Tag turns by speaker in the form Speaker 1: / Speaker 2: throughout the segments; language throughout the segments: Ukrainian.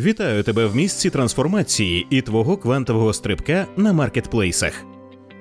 Speaker 1: Вітаю тебе в місці трансформації і твого квантового стрибка на маркетплейсах.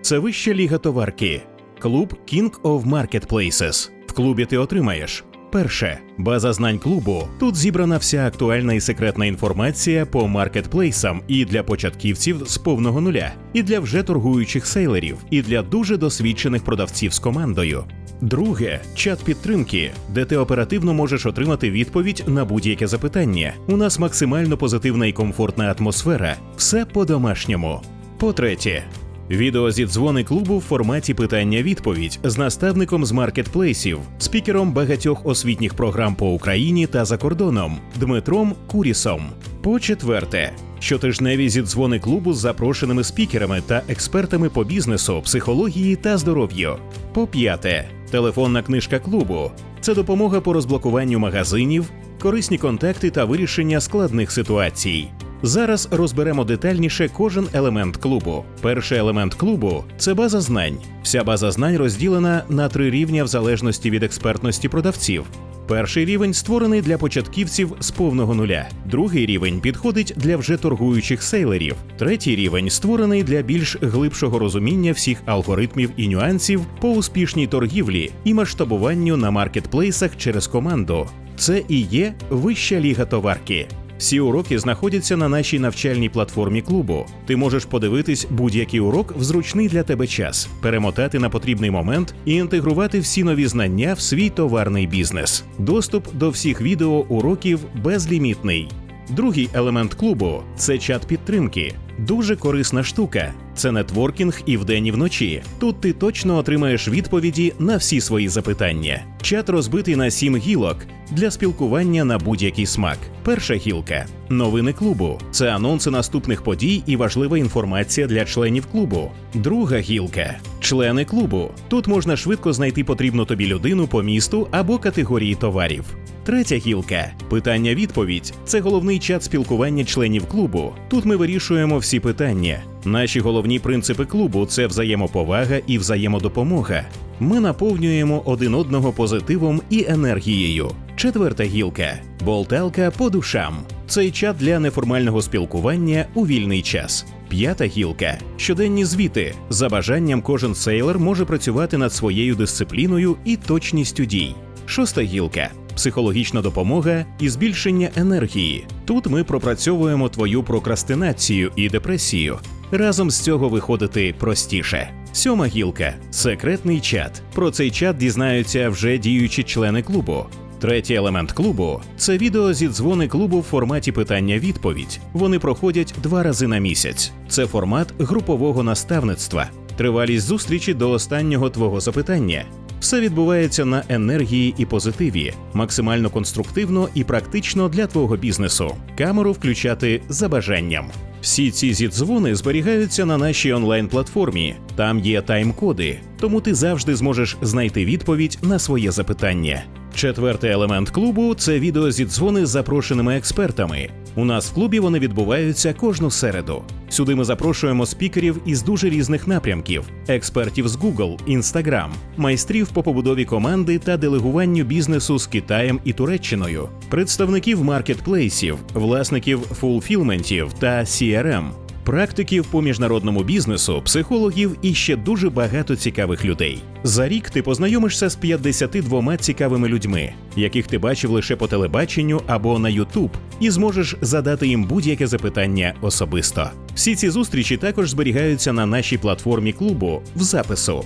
Speaker 1: Це вища ліга товарки, клуб King of Marketplaces. В клубі ти отримаєш. Перше база знань клубу. Тут зібрана вся актуальна і секретна інформація по маркетплейсам і для початківців з повного нуля, і для вже торгуючих сейлерів, і для дуже досвідчених продавців з командою. Друге чат підтримки, де ти оперативно можеш отримати відповідь на будь-яке запитання. У нас максимально позитивна і комфортна атмосфера. Все по-домашньому. По-третє, Відео зі дзвони клубу в форматі питання-відповідь з наставником з маркетплейсів, спікером багатьох освітніх програм по Україні та за кордоном Дмитром Курісом. По четверте, щотижневі зідзвони клубу з запрошеними спікерами та експертами по бізнесу, психології та здоров'ю. По п'яте, телефонна книжка клубу це допомога по розблокуванню магазинів, корисні контакти та вирішення складних ситуацій. Зараз розберемо детальніше кожен елемент клубу. Перший елемент клубу це база знань. Вся база знань розділена на три рівня в залежності від експертності продавців. Перший рівень створений для початківців з повного нуля. Другий рівень підходить для вже торгуючих сейлерів. Третій рівень створений для більш глибшого розуміння всіх алгоритмів і нюансів по успішній торгівлі і масштабуванню на маркетплейсах через команду. Це і є вища ліга товарки. Всі уроки знаходяться на нашій навчальній платформі клубу. Ти можеш подивитись будь-який урок в зручний для тебе час, перемотати на потрібний момент і інтегрувати всі нові знання в свій товарний бізнес. Доступ до всіх відео уроків безлімітний. Другий елемент клубу це чат підтримки. Дуже корисна штука. Це нетворкінг і вдень, і вночі. Тут ти точно отримаєш відповіді на всі свої запитання. Чат розбитий на сім гілок для спілкування на будь-який смак. Перша гілка новини клубу. Це анонси наступних подій і важлива інформація для членів клубу. Друга гілка члени клубу. Тут можна швидко знайти потрібну тобі людину по місту або категорії товарів. Третя гілка питання-відповідь це головний чат спілкування членів клубу. Тут ми вирішуємо всі питання. Наші головні принципи клубу це взаємоповага і взаємодопомога. Ми наповнюємо один одного позитивом і енергією. Четверта гілка болталка по душам. Цей чат для неформального спілкування у вільний час. П'ята гілка щоденні звіти. За бажанням кожен сейлер може працювати над своєю дисципліною і точністю дій. Шоста гілка психологічна допомога і збільшення енергії. Тут ми пропрацьовуємо твою прокрастинацію і депресію. Разом з цього виходити простіше. Сьома гілка секретний чат. Про цей чат дізнаються вже діючі члени клубу. Третій елемент клубу це відео зі дзвони клубу в форматі питання-відповідь. Вони проходять два рази на місяць. Це формат групового наставництва. Тривалість зустрічі до останнього твого запитання. Все відбувається на енергії і позитиві, максимально конструктивно і практично для твого бізнесу. Камеру включати за бажанням. Всі ці зідзвони зберігаються на нашій онлайн-платформі. Там є тайм-коди, тому ти завжди зможеш знайти відповідь на своє запитання. Четвертий елемент клубу це відео зідзвони з запрошеними експертами. У нас в клубі вони відбуваються кожну середу. Сюди ми запрошуємо спікерів із дуже різних напрямків: експертів з Google, Instagram, майстрів по побудові команди та делегуванню бізнесу з Китаєм і Туреччиною, представників маркетплейсів, власників фулфілментів та CRM, практиків по міжнародному бізнесу, психологів і ще дуже багато цікавих людей. За рік ти познайомишся з 52 цікавими людьми, яких ти бачив лише по телебаченню або на YouTube, і зможеш задати їм будь-яке запитання особисто. Всі ці зустрічі також зберігаються на нашій платформі клубу в запису.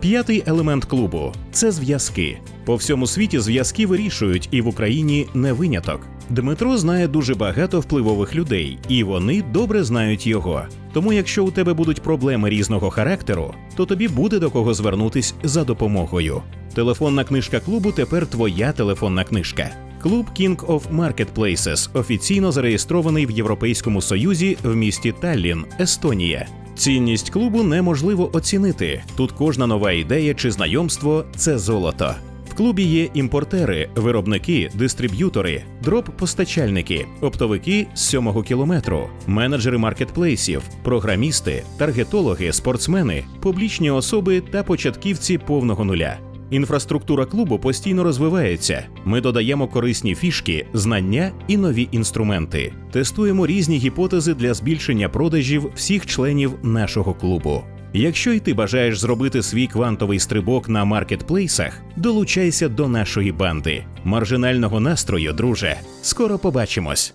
Speaker 1: П'ятий елемент клубу це зв'язки. По всьому світі зв'язки вирішують, і в Україні не виняток. Дмитро знає дуже багато впливових людей, і вони добре знають його. Тому, якщо у тебе будуть проблеми різного характеру, то тобі буде до кого звернутись за допомогою. Телефонна книжка клубу тепер твоя телефонна книжка. Клуб King of Marketplaces офіційно зареєстрований в Європейському Союзі в місті Таллін, Естонія. Цінність клубу неможливо оцінити. Тут кожна нова ідея чи знайомство це золото. В клубі є імпортери, виробники, дистриб'ютори, дроп-постачальники, оптовики з сьомого кілометру, менеджери маркетплейсів, програмісти, таргетологи, спортсмени, публічні особи та початківці повного нуля. Інфраструктура клубу постійно розвивається. Ми додаємо корисні фішки, знання і нові інструменти. Тестуємо різні гіпотези для збільшення продажів всіх членів нашого клубу. Якщо й ти бажаєш зробити свій квантовий стрибок на маркетплейсах, долучайся до нашої банди. Маржинального настрою, друже. Скоро побачимось.